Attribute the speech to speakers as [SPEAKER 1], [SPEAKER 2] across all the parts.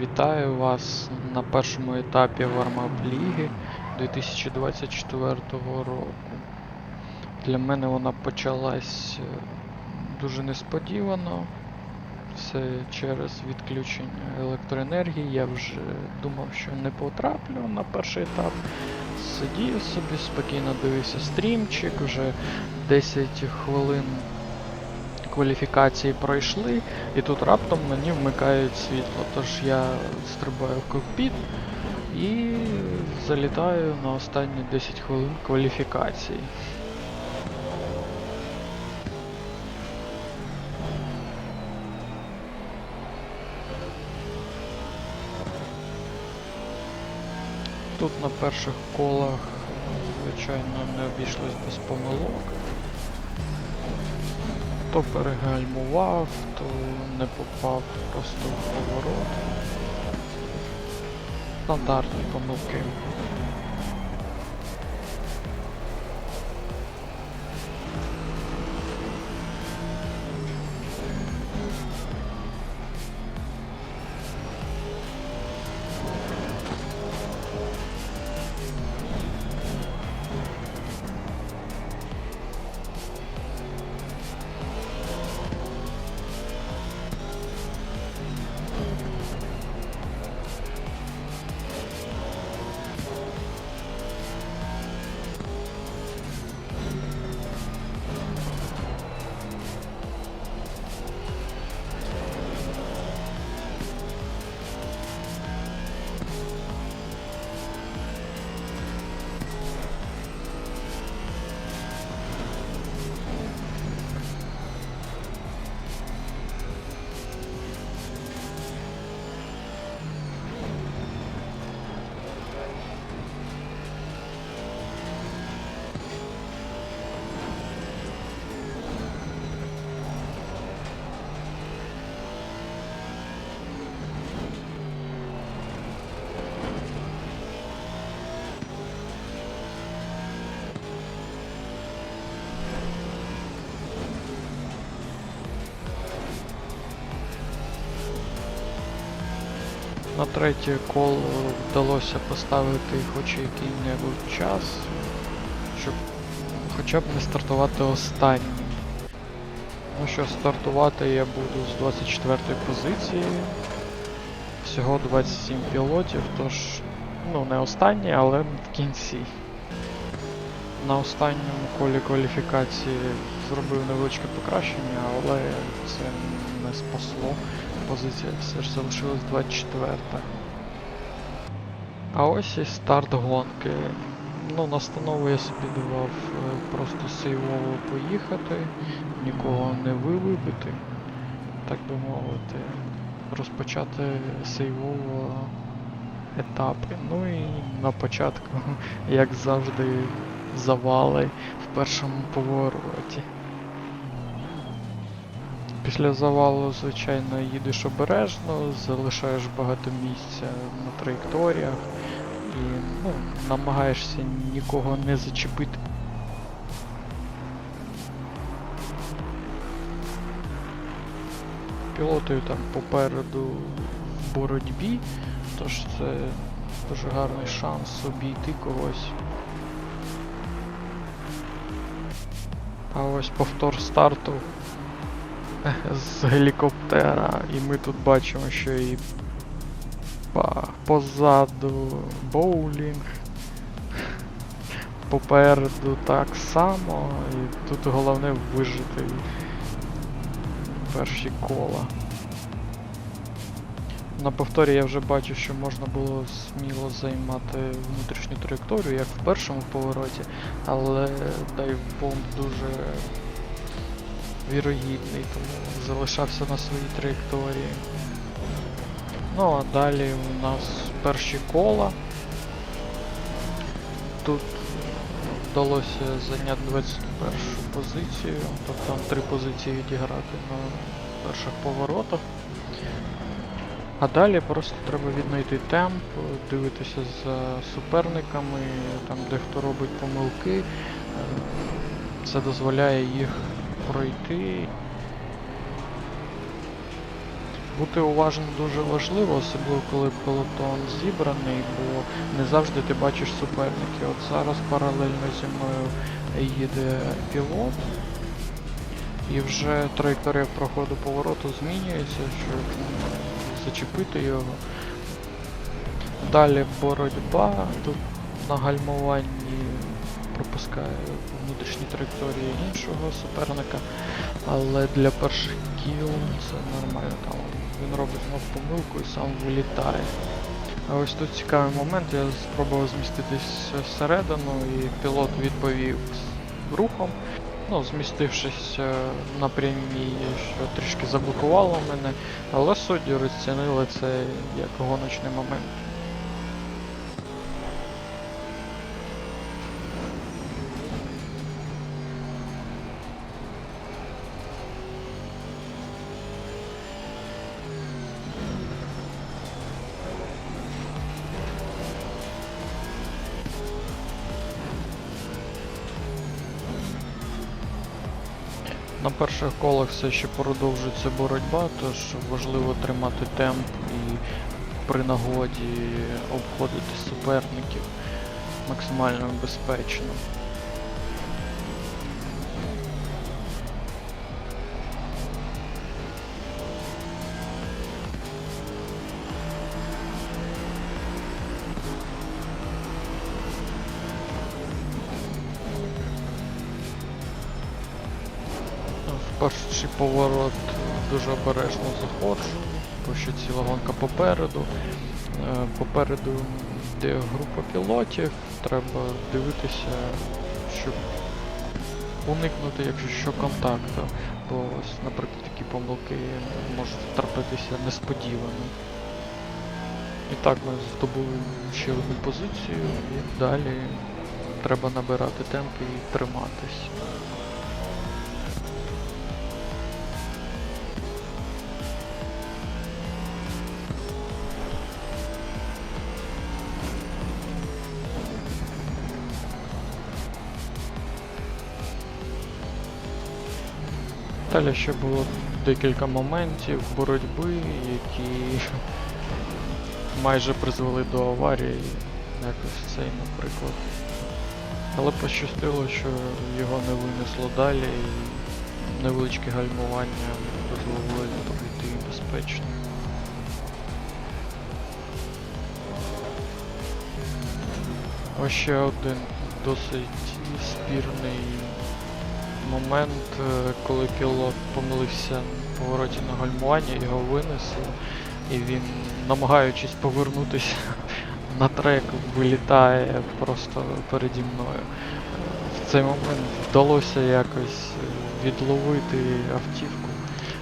[SPEAKER 1] Вітаю вас на першому етапі Warm-Up Ліги 2024 року. Для мене вона почалась е, дуже несподівано. Все через відключення електроенергії. Я вже думав, що не потраплю на перший етап. Сидів собі, спокійно дивився стрімчик, вже 10 хвилин кваліфікації пройшли, і тут раптом мені вмикають світло. Тож я стрибаю в кокпіт і залітаю на останні 10 хвилин кваліфікації. Тут на перших колах, звичайно, не обійшлось без помилок. То перегальмував, то не попав просто в поворот. Стандартні помилки. На третє коло вдалося поставити хоч який-небудь час, щоб хоча б не стартувати останнім. Ну що, стартувати я буду з 24 позиції. Всього 27 пілотів, тож, ну не останній, але в кінці. На останньому колі кваліфікації зробив невеличке покращення, але це не спасло. Позиція все ж залишилась 24. А ось і старт гонки. Ну, настанову я собі давав е, просто сейвово поїхати, нікого не вибити, так би мовити, розпочати сейвово етапи. Ну і на початку, як завжди, завали в першому повороті. Після завалу, звичайно, їдеш обережно, залишаєш багато місця на траєкторіях і ну, намагаєшся нікого не зачепити. Пілотою там попереду в боротьбі, тож це дуже гарний шанс обійти когось. А ось повтор старту з гелікоптера, і ми тут бачимо, що і позаду боулінг, попереду так само, і тут головне вижити перші кола. На повторі я вже бачу, що можна було сміло займати внутрішню траєкторію, як в першому повороті, але дайвбомб дуже вірогідний, тому залишався на своїй траєкторії. Ну а далі у нас перші кола. Тут вдалося зайняти 21 позицію, тобто там три позиції відіграти на перших поворотах. А далі просто треба віднайти темп, дивитися за суперниками, там де хто робить помилки. Це дозволяє їх пройти Бути уважним дуже важливо, особливо коли пелотон зібраний, бо не завжди ти бачиш суперників. От зараз паралельно зі мною їде пілот, і вже траєкторія проходу повороту змінюється, щоб зачепити його. Далі боротьба, тут на гальмуванні пропускає внутрішні траєкторії іншого суперника, але для перших кіл це нормально. Там він робить знов помилку і сам вилітає. А ось тут цікавий момент, я спробував зміститись всередину і пілот відповів рухом. Ну, змістившись е, на прямій, що трішки заблокувало мене, але судді розцінили це як гоночний момент. На перших колах все ще продовжується боротьба, тож важливо тримати темп і при нагоді обходити суперників максимально безпечно. Перший поворот дуже обережно заходжу, бо що ціла гонка попереду. Е, Попереду йде група пілотів, треба дивитися, щоб уникнути, якщо що, контакту. Бо ось, наприклад, такі помилки можуть трапитися несподівано. І так ми здобули ще одну позицію і далі треба набирати темп і триматись. Далі ще було декілька моментів боротьби, які майже призвели до аварії, якось цей, наприклад. Але пощастило, що його не винесло далі і невеличке гальмування дозволило пройти безпечно. Ось ще один досить спірний момент, е, коли пілот помилився на повороті на гальмування, його винесло, і він, намагаючись повернутися на трек, вилітає просто переді мною. Е, В цей момент вдалося якось е, відловити автівку,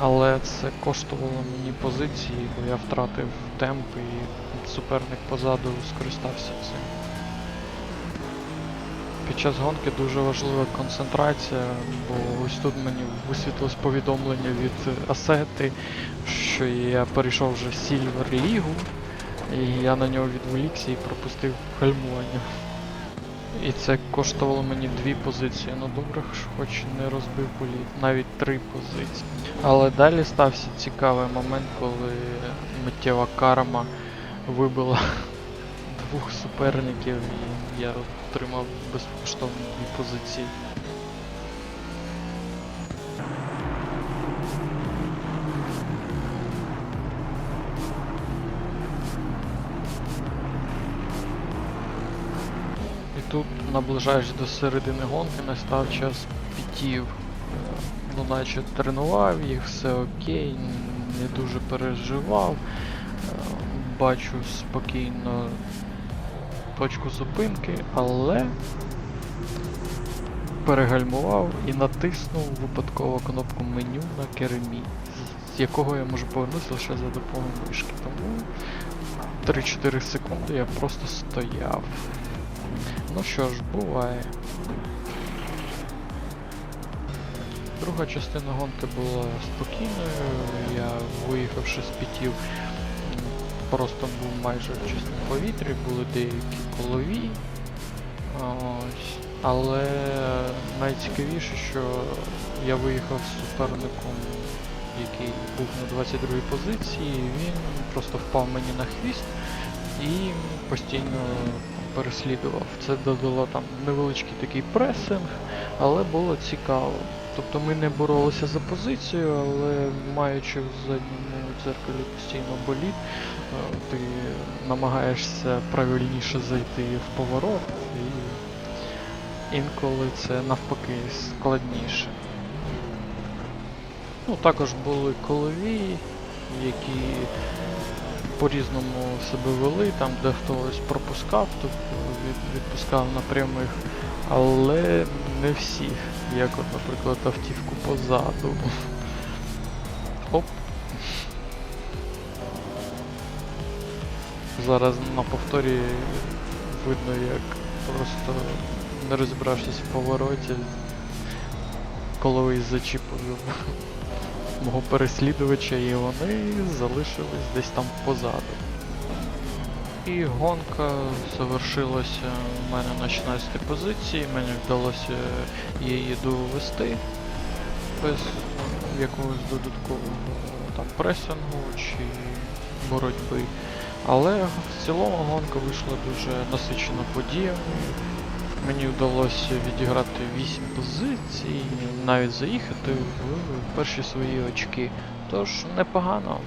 [SPEAKER 1] але це коштувало мені позиції, бо я втратив темп і суперник позаду скористався цим. Під час гонки дуже важлива концентрація, бо ось тут мені висвітлилось повідомлення від Асети, що я перейшов вже Silver Лігу, і я на нього відволікся і пропустив гальмування. І це коштувало мені дві позиції. Ну добре, хоч не розбив політ, навіть три позиції. Але далі стався цікавий момент, коли миттєва карма вибила двох суперників і я отримав безкоштовні дві позиції. І тут наближаєш до середини гонки, настав час пітів. Ну, наче тренував їх, все окей, не дуже переживав. Е, Бачу спокійно точку зупинки, але перегальмував і натиснув випадково кнопку меню на кермі, з- якого я можу повернутися лише за допомогою мишки. Тому 3-4 секунди я просто стояв. Ну що ж, буває. Друга частина гонки була спокійною, я виїхавши з пітів, просто був майже в чистому повітрі, були деякі колові. Ось. Але найцікавіше, що я виїхав з суперником, який був на 22 позиції, він просто впав мені на хвіст і постійно переслідував. Це додало там невеличкий такий пресинг, але було цікаво. Тобто ми не боролися за позицію, але маючи в задньому дзеркалі постійно боліт, е, ти намагаєшся правильніше зайти в поворот, і інколи це навпаки складніше. Ну, також були колові, які по-різному себе вели, там де хтось пропускав, тобто відпускав на прямих, але не всіх, як от, наприклад, автівку позаду. Оп. Зараз на повторі видно, як просто не розібравшись в повороті, коловий зачіпив мого переслідувача, і вони залишились десь там позаду. І гонка завершилася у мене на 16 позиції, мені вдалося її довести без якогось додаткового там пресингу чи боротьби. Але в цілому гонка вийшла дуже насичена подіями. Мені вдалося відіграти 8 позицій, навіть заїхати в перші свої очки. Тож непогано.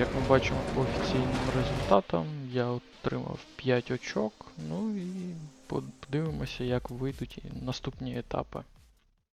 [SPEAKER 1] Як ми бачимо по офіційним результатам, я отримав 5 очок. Ну і подивимося, як вийдуть наступні етапи.